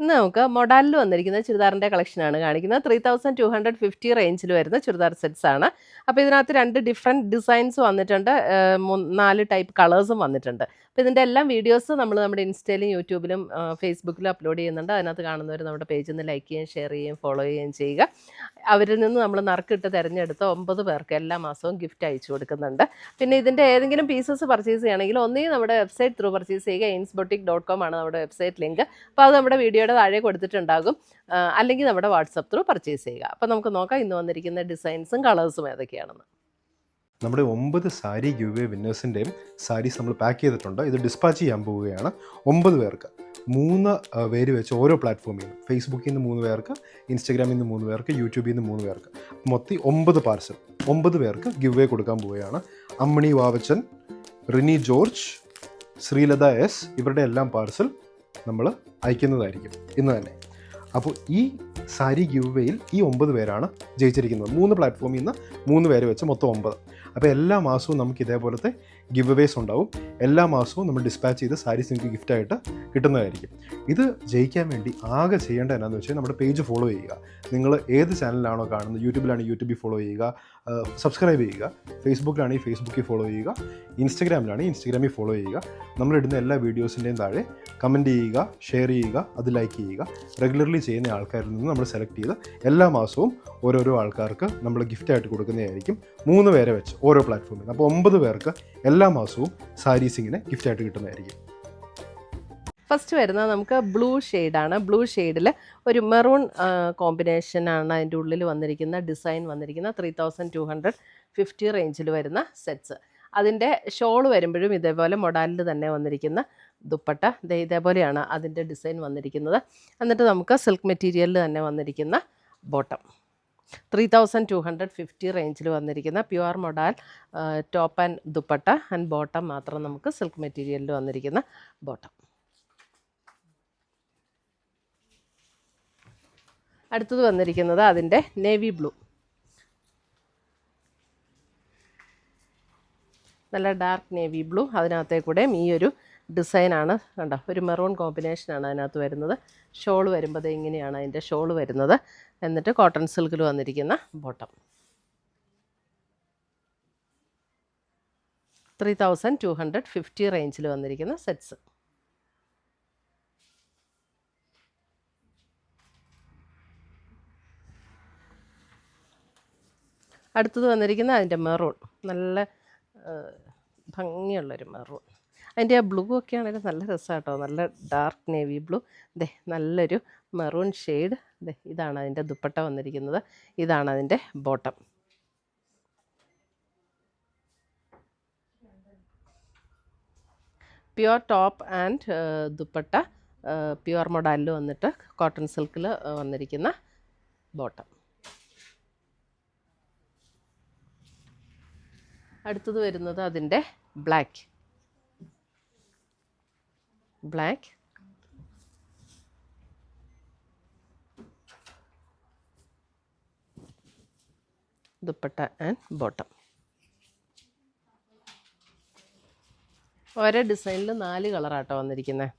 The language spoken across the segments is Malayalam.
ഇന്ന് നമുക്ക് മൊഡാലിൽ വന്നിരിക്കുന്ന ചുരിദാറിന്റെ കളക്ഷനാണ് കാണിക്കുന്നത്. Three thousand two hundred fifty റേഞ്ചിൽ വരുന്ന ചുരിദാർ സെറ്റ്സ് ആണ്. അപ്പോൾ ഇതിനകത്ത് രണ്ട് ഡിഫറെന്റ് ഡിസൈൻസ് വന്നിട്ടുണ്ട്. നാല് ടൈപ്പ് കളേഴ്സും വന്നിട്ടുണ്ട്. അപ്പോൾ ഇതിന്റെ എല്ലാം വീഡിയോസ് നമ്മൾ നമ്മുടെ ഇൻസ്റ്റയിലും യൂട്യൂബിലും ഫേസ്ബുക്കിലും അപ്ലോഡ് ചെയ്യുന്നുണ്ട്. അതിനകത്ത് കാണുന്നവർ നമ്മുടെ പേജിൽ നിന്ന് ലൈക്ക് ചെയ്യുകയും ഷെയർ ചെയ്യുകയും ഫോളോ ചെയ്യുകയും ചെയ്യുക. അവരിൽ നിന്ന് നമ്മൾ നറുക്കിട്ട് തിരഞ്ഞെടുത്ത ഒമ്പത് പേർക്ക് എല്ലാ മാസവും ഗിഫ്റ്റ് അയച്ചു കൊടുക്കുന്നുണ്ട്. പിന്നെ ഇതിന്റെ ഏതെങ്കിലും പീസസ് പർച്ചേസ് ചെയ്യണമെങ്കിൽ ഒന്നുകിൽ നമ്മുടെ വെബ്സൈറ്റ് ത്രൂ പർച്ചേസ് ചെയ്യുക. എയിൻസ് ബൊട്ടിക് ഡോട്ട് കോം ആണ് നമ്മുടെ വെബ്സൈറ്റ് ലിങ്ക്. അപ്പോൾ അത് നമ്മുടെ വീഡിയോയുടെ താഴെ കൊടുത്തിട്ടുണ്ടാകും. അല്ലെങ്കിൽ നമ്മുടെ വാട്സപ്പ് ത്രൂ പർച്ചേസ് ചെയ്യുക. അപ്പോൾ നമുക്ക് നോക്കാം ഇന്ന് വന്നിരിക്കുന്ന ഡിസൈൻസും കളേഴ്സും ഏതൊക്കെയാണെന്ന്. നമ്മുടെ ഒമ്പത് സാരി ഗിവ് വിന്നേഴ്സിന്റെയും സാരീസ് നമ്മൾ പാക്ക് ചെയ്തിട്ടുണ്ട്. ഇത് ഡിസ്പാച്ച് ചെയ്യാൻ പോവുകയാണ്. ഒമ്പത് പേർക്ക്. മൂന്ന് പേര് വെച്ച് ഓരോ പ്ലാറ്റ്ഫോമിൽ നിന്ന് ഫേസ്ബുക്കിൽ നിന്ന് മൂന്ന് പേർക്ക് ഇൻസ്റ്റഗ്രാമിൽ നിന്ന് മൂന്ന് പേർക്ക് യൂട്യൂബിൽ നിന്ന് മൂന്ന് പേർക്ക്. മൊത്തം ഒമ്പത് പാർസൽ ഒമ്പത് പേർക്ക് ഗിവ് കൊടുക്കാൻ പോവുകയാണ്. അമ്മണി വാവച്ചൻ റിനി ജോർജ് ശ്രീലത എസ് ഇവരുടെ എല്ലാം പാർസൽ നമ്മൾ അയക്കുന്നതായിരിക്കും. ഇന്ന് തന്നെ. അപ്പോൾ ഈ സാരി ഗിവ് വേയിൽ ഈ ഒമ്പത് പേരാണ് ജയിച്ചിരിക്കുന്നത്. മൂന്ന് പ്ലാറ്റ്ഫോമിൽ നിന്ന് മൂന്ന് പേര് വെച്ച് മൊത്തം ഒമ്പത്. അപ്പോൾ എല്ലാ മാസവും നമുക്ക് ഇതേപോലത്തെ ഗിവ് അവേസ് ഉണ്ടാവും. എല്ലാ മാസവും നമ്മൾ ഡിസ്പാച്ച് ചെയ്ത് സാരീസ് നിങ്ങൾക്ക് ഗിഫ്റ്റായിട്ട് കിട്ടുന്നതായിരിക്കും. ഇത് ജയിക്കാൻ വേണ്ടി ആകെ ചെയ്യേണ്ടത് എന്നാന്ന് വെച്ചാൽ നമ്മുടെ പേജ് ഫോളോ ചെയ്യുക. നിങ്ങൾ ഏത് ചാനലിലാണോ കാണുന്നത് യൂട്യൂബിലാണ് യൂട്യൂബിൽ ഫോളോ ചെയ്യുക. സബ്സ്ക്രൈബ് ചെയ്യുക. ഫേസ്ബുക്കിലാണെങ്കിൽ ഫേസ്ബുക്കിൽ ഫോളോ ചെയ്യുക. ഇൻസ്റ്റഗ്രാമിലാണെങ്കിൽ ഇൻസ്റ്റഗ്രാമിൽ ഫോളോ ചെയ്യുക. നമ്മളിടുന്ന എല്ലാ വീഡിയോസിന്റെയും താഴെ കമന്റ് ചെയ്യുക ഷെയർ ചെയ്യുക അത് ലൈക്ക് ചെയ്യുക. റെഗുലർലി ചെയ്യുന്ന ആൾക്കാരിൽ നിന്ന് നമ്മൾ സെലക്ട് ചെയ്ത് എല്ലാ മാസവും ഓരോരോ ആൾക്കാർക്ക് നമ്മൾ ഗിഫ്റ്റ് ആയിട്ട് കൊടുക്കുന്നതായിരിക്കും. മൂന്ന് പേരെ വെച്ച് ഓരോ പ്ലാറ്റ്ഫോമിൽ അപ്പോൾ ഒമ്പത് പേർക്ക് എല്ലാ മാസവും സാരീസിങ്ങിനെ ഗിഫ്റ്റായിട്ട് കിട്ടുന്നതായിരിക്കും. ഫസ്റ്റ് വരുന്നത് നമുക്ക് ബ്ലൂ ഷെയ്ഡാണ് ബ്ലൂ ഷെയ്ഡിൽ ഒരു മെറൂൺ കോമ്പിനേഷനാണ് അതിന്റെ ഉള്ളിൽ വന്നിരിക്കുന്ന ഡിസൈൻ വന്നിരിക്കുന്ന three thousand two hundred fifty റേഞ്ചിൽ വരുന്ന സെറ്റ്സ് അതിന്റെ ഷോൾ വരുമ്പോഴും ഇതേപോലെ മൊഡാലിൽ തന്നെ വന്നിരിക്കുന്ന ദുപ്പട്ട. ഇതേപോലെയാണ് അതിന്റെ ഡിസൈൻ വന്നിരിക്കുന്നത്. എന്നിട്ട് നമുക്ക് സിൽക്ക് മെറ്റീരിയലിൽ തന്നെ വന്നിരിക്കുന്ന bottom three thousand two hundred fifty റേഞ്ചിൽ വന്നിരിക്കുന്ന pure modal top and dupatta and bottom മാത്രം നമുക്ക് സിൽക്ക് മെറ്റീരിയലിൽ വന്നിരിക്കുന്ന ബോട്ടം അടുത്തത് വന്നിരിക്കുന്നത് അതിന്റെ നേവി ബ്ലൂ. നല്ല ഡാർക്ക് നേവി ബ്ലൂ. അതിനകത്തേ കൂടെയും ഈ ഒരു ഡിസൈനാണ് കണ്ടോ ഒരു മെറൂൺ കോമ്പിനേഷനാണ് അതിനകത്ത് വരുന്നത്. ഷോൾ വരുമ്പോൾ ഇങ്ങനെയാണ് അതിന്റെ ഷോൾ വരുന്നത്. എന്നിട്ട് കോട്ടൺ സിൽക്കിൽ വന്നിരിക്കുന്ന bottom. Three thousand two hundred fifty റേഞ്ചിൽ വന്നിരിക്കുന്ന സെറ്റ്സ് അടുത്തത് വന്നിരിക്കുന്നത് അതിന്റെ മെറൂൺ. നല്ല ഭംഗിയുള്ളൊരു മെറൂൺ. അതിന്റെ ആ ബ്ലൂ ഒക്കെ ആണെങ്കിലും നല്ല രസമാട്ടോ. നല്ല ഡാർക്ക് നേവി ബ്ലൂ. ദേ നല്ലൊരു മെറൂൺ ഷെയ്ഡ്. ദേ ഇതാണ് അതിന്റെ ദുപ്പട്ട വന്നിരിക്കുന്നത്. ഇതാണ് അതിന്റെ bottom. Pure top and dupatta pure മൊഡാലിൽ വന്നിട്ട് കോട്ടൺ സിൽക്കിൽ വന്നിരിക്കുന്ന ബോട്ടം. അടുത്തത് വരുന്നത് അതിന്റെ black black dupatta and bottom ഒരേ ഡിസൈനിൽ നാല് കളറാട്ടോ വന്നിരിക്കുന്നത്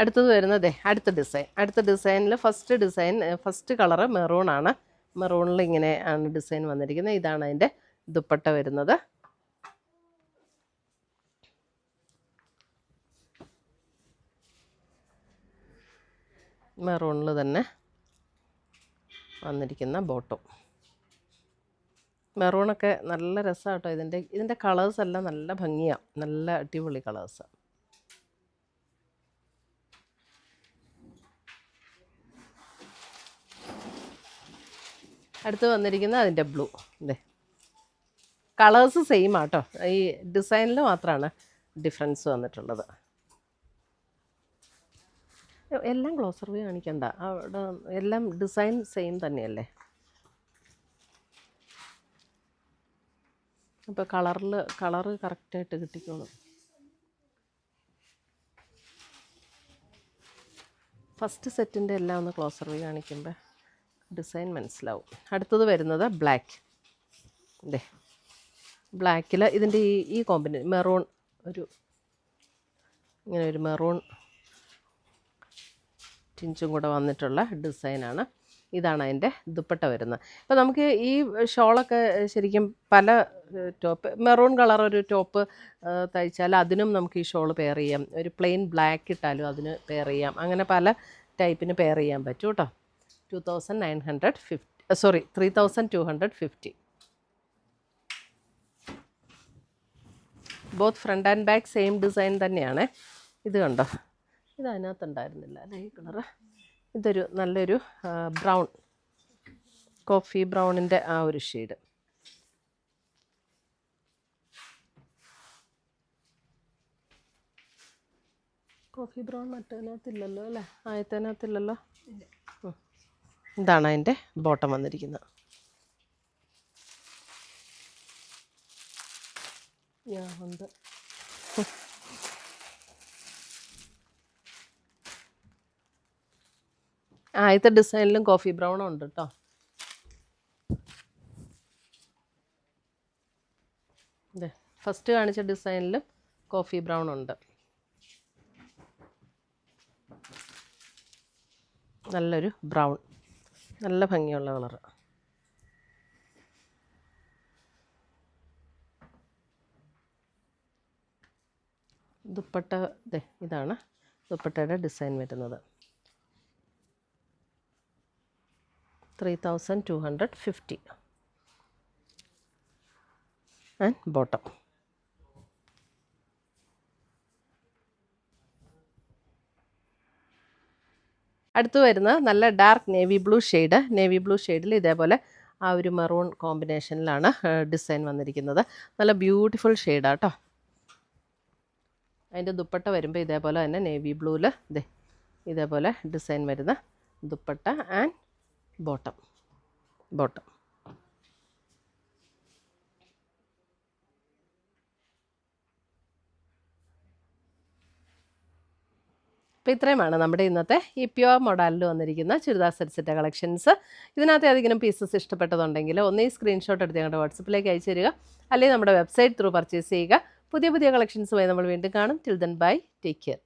അടുത്തത് വരുന്നത് അടുത്ത ഡിസൈൻ അടുത്ത ഡിസൈനിൽ first design first colour maroon ആണ്. മെറൂണിൽ ഇങ്ങനെ ആണ് ഡിസൈൻ വന്നിരിക്കുന്നത്. ഇതാണ് അതിന്റെ ദുപ്പട്ട വരുന്നത്. മെറൂണിൽ തന്നെ വന്നിരിക്കുന്ന ബോട്ടും മെറൂണൊക്കെ നല്ല രസമാട്ടോ ഇതിന്റെ ഇതിന്റെ കളേഴ്സ് എല്ലാം നല്ല ഭംഗിയാണ് നല്ല അടിപൊളി കളേഴ്സാണ് അടുത്ത് വന്നിരിക്കുന്ന അതിന്റെ ബ്ലൂ ഇതേ കളേഴ്സ് സെയിം ആട്ടോ. ഈ ഡിസൈനിൽ മാത്രമാണ് ഡിഫറൻസ് വന്നിട്ടുള്ളത്. എല്ലാം ക്ലോസർ വ്യൂ കാണിക്കണ്ട. അവിടെ എല്ലാം ഡിസൈൻ സെയിം തന്നെയല്ലേ? അപ്പോൾ കളറിൽ കളറ് കറക്റ്റായിട്ട് കിട്ടിക്കോളും. ഫസ്റ്റ് സെറ്റിന്റെ എല്ലാം ഒന്ന് ക്ലോസർ വ്യൂ കാണിക്കുമ്പോൾ ഡിസൈൻ മനസ്സിലാവും. അടുത്തത് വരുന്നത് ബ്ലാക്ക് ഇതേ ബ്ലാക്കിൽ ഇതിന്റെ ഈ ഈ കോമ്പിനെ മെറൂൺ ഒരു ഇങ്ങനെ ഒരു മെറൂൺ ടിഞ്ചും കൂടെ വന്നിട്ടുള്ള ഡിസൈനാണ് ഇതാണ് അതിന്റെ ദുപ്പട്ട വരുന്നത്. അപ്പോൾ നമുക്ക് ഈ ഷോളൊക്കെ ശരിക്കും പല ടോപ്പ് മെറൂൺ കളർ ഒരു ടോപ്പ് തയ്ച്ചാൽ അതിനും നമുക്ക് ഈ ഷോൾ പെയർ ചെയ്യാം. ഒരു പ്ലെയിൻ ബ്ലാക്ക് ഇട്ടാലും അതിന് പെയർ ചെയ്യാം. അങ്ങനെ പല ടൈപ്പിന് പെയർ ചെയ്യാൻ പറ്റും കേട്ടോ. Thousand nine hundred fifty sorry three thousand two hundred fifty both front and back same design തന്നെയാണ്. ഇത് കണ്ടോ? ഇത് അതിനകത്തുണ്ടായിരുന്നില്ല അല്ലേ? ഈ കളറ് ഇതൊരു നല്ലൊരു ബ്രൗൺ കോഫി ബ്രൗണിന്റെ ആ ഒരു ഷെയ്ഡ് കോഫി ബ്രൗൺ മറ്റേനകത്തില്ലല്ലോ അല്ലേ? ആയത്തേനകത്തില്ലല്ലോ. ഇതാണ് അതിന്റെ ബോട്ടം വന്നിരിക്കുന്നത്. ആദ്യത്തെ ഡിസൈനിലും കോഫി ബ്രൗൺ ഉണ്ട് കേട്ടോ അതെ ഫസ്റ്റ് കാണിച്ച ഡിസൈനിലും കോഫി ബ്രൗൺ ഉണ്ട്. നല്ലൊരു ബ്രൗൺ. നല്ല ഭംഗിയുള്ള കളർ ദുപ്പട്ട ഇതാണ് ദുപ്പട്ടയുടെ ഡിസൈൻ വരുന്നത്. Three thousand two hundred fifty and bottom അടുത്ത് വരുന്നത് നല്ല dark navy blue shade navy blue ഷെയ്ഡിൽ ഇതേപോലെ ആ ഒരു മെറൂൺ കോമ്പിനേഷനിലാണ് ഡിസൈൻ വന്നിരിക്കുന്നത്. നല്ല ബ്യൂട്ടിഫുൾ ഷെയ്ഡാണ് കേട്ടോ അതിന്റെ ദുപ്പട്ട വരുമ്പോൾ ഇതേപോലെ തന്നെ നേവി ബ്ലൂവിൽ ഇതേ ഇതേപോലെ ഡിസൈൻ വരുന്ന ദുപ്പട്ട ആൻഡ് ബോട്ടം ബോട്ടം അപ്പോൾ ഇത്രയുമാണ് നമ്മുടെ ഇന്നത്തെ ഈ പ്യുവർ മോഡലിൽ വന്നിരിക്കുന്ന ചുരിദാർ സെറ്റ്സിന്റെ കളക്ഷൻസ്. ഇതിനകത്ത് ഏതെങ്കിലും പീസസ് ഇഷ്ടപ്പെട്ടതുണ്ടെങ്കിൽ ഒന്ന് ഈ സ്ക്രീൻഷോട്ട് എടുത്ത് ഞങ്ങളുടെ വാട്സപ്പിലേക്ക് അയച്ചു തരിക അല്ലെങ്കിൽ നമ്മുടെ വെബ്സൈറ്റ് ത്രൂ പർച്ചേസ് ചെയ്യുക. പുതിയ പുതിയ കളക്ഷൻസുമായി നമ്മൾ വീണ്ടും കാണും. Till then bye take care